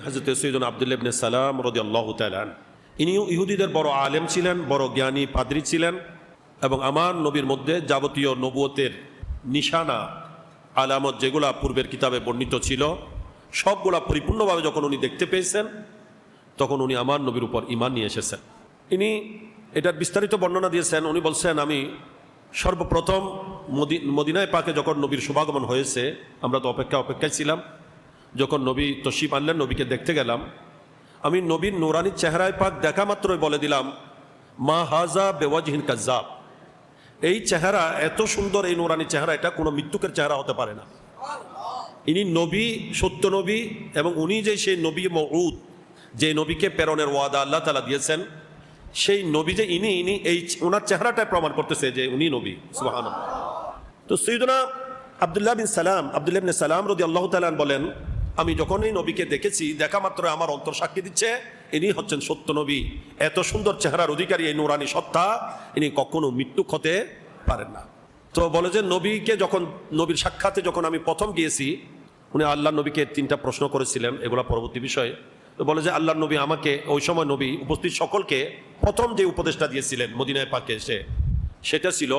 হাজরত সৈয়দ আবদুল্লাহ ইবনে সালাম রদি আল্লাহ তালান ইনিও ইহুদিদের বড় আলেম ছিলেন, বড় জ্ঞানী পাদ্রী ছিলেন এবং আমার নবীর মধ্যে যাবতীয় নবুয়তের নিশানা, আলামত যেগুলা পূর্বের কিতাবে বর্ণিত ছিল, সবগুলা পরিপূর্ণভাবে যখন উনি দেখতে পেয়েছেন, তখন উনি আমার নবীর উপর ইমান নিয়ে এসেছেন। ইনি এটার বিস্তারিত বর্ণনা দিয়েছেন, উনি বলছেন, আমি সর্বপ্রথম মদিনায় পাকে যখন নবীর শুভাগমন হয়েছে, আমরা তো অপেক্ষা অপেক্ষায় ছিলাম যখন নবী তশিফ আনলেন, নবীকে দেখতে গেলাম। আমি নবীর নোরানির চেহারায় পাক দেখা মাত্রই বলে দিলাম, মা হাজা বেওয়াজহিন কাজাব এই চেহারা, এত সুন্দর এই নোরানি চেহারা, এটা কোনো মৃত্যুকের চেহারা হতে পারে না। ইনি নবী, সত্য নবী, এবং উনি যে সেই নবী মউদ যে নবীকে প্রেরণের ওয়াদা আল্লাহ তালা দিয়েছেন, সেই নবী যে ইনি ইনি এই ওনার চেহারাটাই প্রমাণ করতেছে যে উনি নবী সুবাহান তো সৈদনা আবদুল্লাহ বিন সালাম, আবদুল্লাহ সালাম রদি আল্লাহ তালান বলেন আমি যখন এই নবীকে দেখেছি, দেখা মাত্র আমার অন্তর সাক্ষী দিচ্ছে, ইনি হচ্ছেন সত্য নবী। এত সুন্দর চেহারার অধিকারী এই নুরানি সত্তা, ইনি কখনো মৃত্যু হতে পারেন না। তো বলে যে, নবীকে যখন, নবীর সাক্ষাতে যখন আমি প্রথম গিয়েছি, উনি আল্লাহ নবীকে তিনটা প্রশ্ন করেছিলেন, এগুলো পরবর্তী বিষয়ে। তো বলে যে আল্লাহ নবী আমাকে, ওই সময় নবী উপস্থিত সকলকে প্রথম যে উপদেশটা দিয়েছিলেন মদিনায় পাকে এসে, সেটা ছিল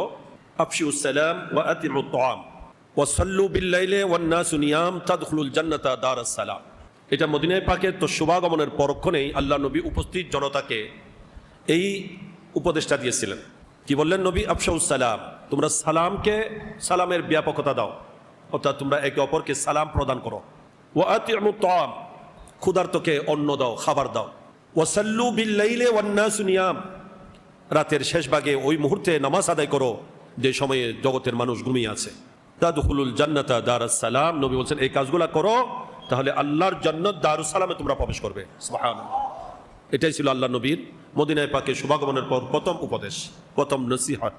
আফসিউসালাম ওয়া তাআম। ওয়াসাল্লু বিল্লাইলে ওয়ান নাসু নিয়াম তাদখুলুল জান্নাতা দারাস সালাম এটা মদিনায় পাকে তো শুভাগমনের পরক্ষণেই আল্লাহ নবী উপস্থিত জনতাকে এই উপদেশটা দিয়েছিলেন। কি বললেন নবী? আফসাউসালাম তোমরা সালামকে সালামের ব্যাপকতা দাও। অর্থাৎ তোমরা একে অপরকে সালাম প্রদান করো। ও আতিমুত্তাম ক্ষুধার্তকে অন্ন দাও, খাবার দাও। ওয়াসাল্লু বিল্লাইলে ওয়ান্না সুনিয়াম রাতের শেষ ভাগে ওই মুহূর্তে নামাজ আদায় করো। যে সময়ে জগতের মানুষ ঘুমিয়ে আছে। দাদুল জান্নাতা দারাস সালাম। নবী বলছেন, এই কাজগুলা করো, তাহলে আল্লাহর জান্নাত দারুস সালামে তোমরা প্রবেশ করবে। এটাই ছিল আল্লাহ নবীর মদিনায় পাকে শুভাগমনের পর প্রথম উপদেশ, প্রথম নসিহত।